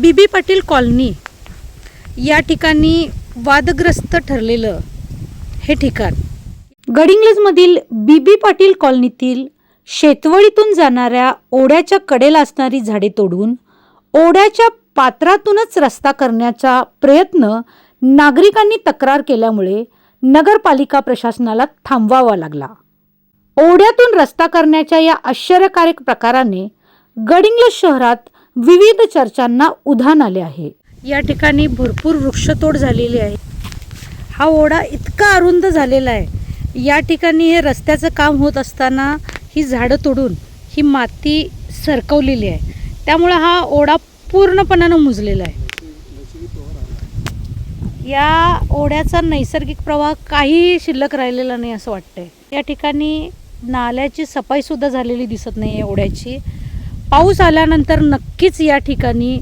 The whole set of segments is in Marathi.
बीबी पाटील कॉलनी या ठिकाणी वादग्रस्त ठरलेलं हे ठिकाण. गडिंग्लजमधील बीबी पाटील कॉलनीतील शेतवळीतून जाणाऱ्या ओढ्याच्या कडेला असणारी झाडे तोडून ओढ्याच्या पात्रातूनच रस्ता करण्याचा प्रयत्न नागरिकांनी तक्रार केल्यामुळे नगरपालिका प्रशासनाला थांबवावा लागला. ओढ्यातून रस्ता करण्याच्या या आश्चर्यकारक प्रकाराने गडिंग्लज शहरात विविध चर्चांना उधाण आले आहे. या ठिकाणी भरपूर वृक्षतोड झालेली आहे. हा ओढा इतका अरुंद झालेला आहे. या ठिकाणी हे रस्त्याचं काम होत असताना ही झाडं तोडून ही माती सरकवलेली आहे. त्यामुळं हा ओढा पूर्णपणानं मुजलेला आहे. या ओढ्याचा नैसर्गिक प्रवाह काही शिल्लक राहिलेला नाही असं वाटतंय. या ठिकाणी नाल्याची सफाईसुद्धा झालेली दिसत नाही आहे ओढ्याची. पाऊस आल्यानंतर नक्कीच या ठिकाणी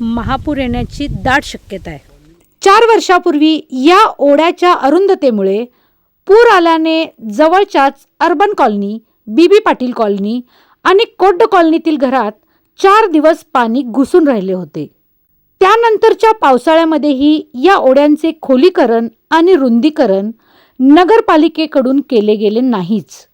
महापूर येण्याची दाट शक्यता आहे. चार वर्षापूर्वी या ओढ्याच्या अरुंदतेमुळे पूर आल्याने जवळच्याच urban colony B B Patil colony आणि कोड्ड कॉलनीतील घरात चार दिवस पाणी घुसून राहिले होते. त्यानंतरच्या पावसाळ्यामध्येही या ओढ्यांचे खोलीकरण आणि रुंदीकरण नगरपालिकेकडून केले गेले नाहीच.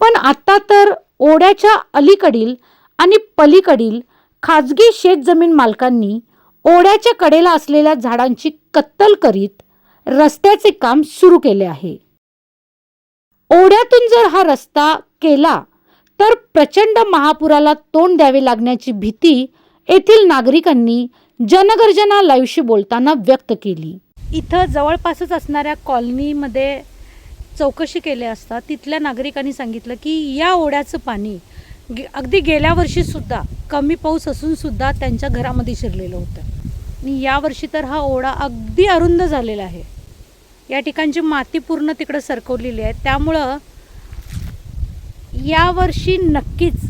पण आत्ता तर ओढ्याच्या अलीकडील आणि पलीकडील खाजगी शेतजमीन मालकांनी ओढ्याच्या कडेला असलेल्या झाडांची कत्तल करीत रस्त्याचे काम सुरू केले आहे. ओढ्यातून जर हा रस्ता केला तर प्रचंड महापुराला तोंड द्यावे लागण्याची भीती येथील नागरिकांनी जनगर्जना लाईव्हशी बोलताना व्यक्त केली. इथं जवळपासच असणाऱ्या कॉलनीमध्ये चौकशी केली असता तिथल्या नागरिकांनी सांगितलं की या ओढ्याचं पाणी गे अगदी गेल्या वर्षीसुद्धा कमी पाऊस असूनसुद्धा त्यांच्या घरामध्ये शिरलेलं होतं. आणि यावर्षी तर हा ओढा अगदी अरुंद झालेला आहे. या ठिकाणची माती पूर्ण तिकडं सरकवलेली आहे. त्यामुळं यावर्षी नक्कीच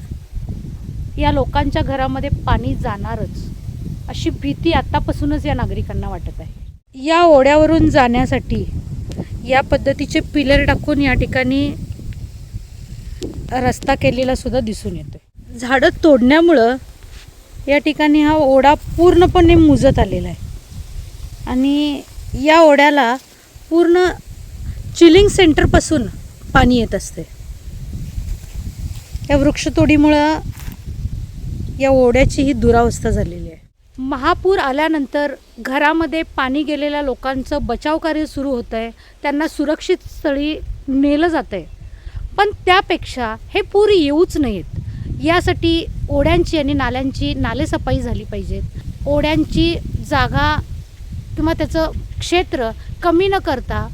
या लोकांच्या घरामध्ये पाणी जाणारच अशी भीती आत्तापासूनच या नागरिकांना वाटत आहे. या ओढ्यावरून जाण्यासाठी या पद्धतीचे पिलर टाकून या ठिकाणी रस्ता केलेला सुद्धा दिसून येतो झाडं तोडण्यामुळं या ठिकाणी हा ओढा पूर्णपणे मुजत आलेला आहे. आणि या ओढ्याला पूर्ण चिलिंग सेंटरपासून पाणी येत असते या वृक्षतोडीमुळं या ओढ्याची ही दुरावस्था झालेली आहे. महापूर आल्यानंतर घरामध्ये पाणी गेलेल्या लोकांचं बचाव कार्य सुरू होतं आहे त्यांना सुरक्षित स्थळी नेलं जातं आहे पण त्यापेक्षा हे पूर येऊच नयेत. यासाठी ओढ्यांची आणि नाल्यांची नालेसफाई झाली पाहिजेत. ओढ्यांची जागा किंवा त्याचं क्षेत्र कमी न करता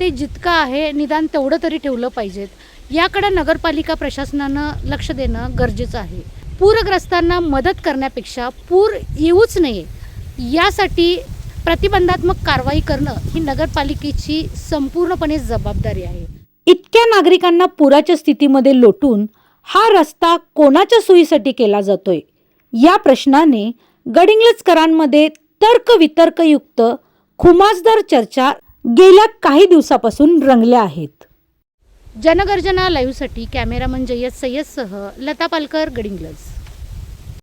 ते जितकं आहे निदान तेवढं तरी ठेवलं पाहिजेत. याकडं नगरपालिका प्रशासनानं लक्ष देणं गरजेचं आहे. पूरग्रस्तांना मदत करण्यापेक्षा पूर येऊच नये. यासाठी प्रतिबंधात्मक कारवाई करणं ही नगरपालिकेची संपूर्णपणे जबाबदारी आहे. इतक्या नागरिकांना पुराच्या स्थितीमध्ये लोटून हा रस्ता कोणाच्या सोयीसाठी केला जातोय? या प्रश्नाने गडिंग्लजकरांमध्ये तर्कवितर्कयुक्त खुमासदार चर्चा गेल्या काही दिवसापासून रंगल्या आहेत. जनगर्जना लाईव्हसाठी कॅमेरामन जय्यद सय्यदसह लता पालकर गडिंग्लज.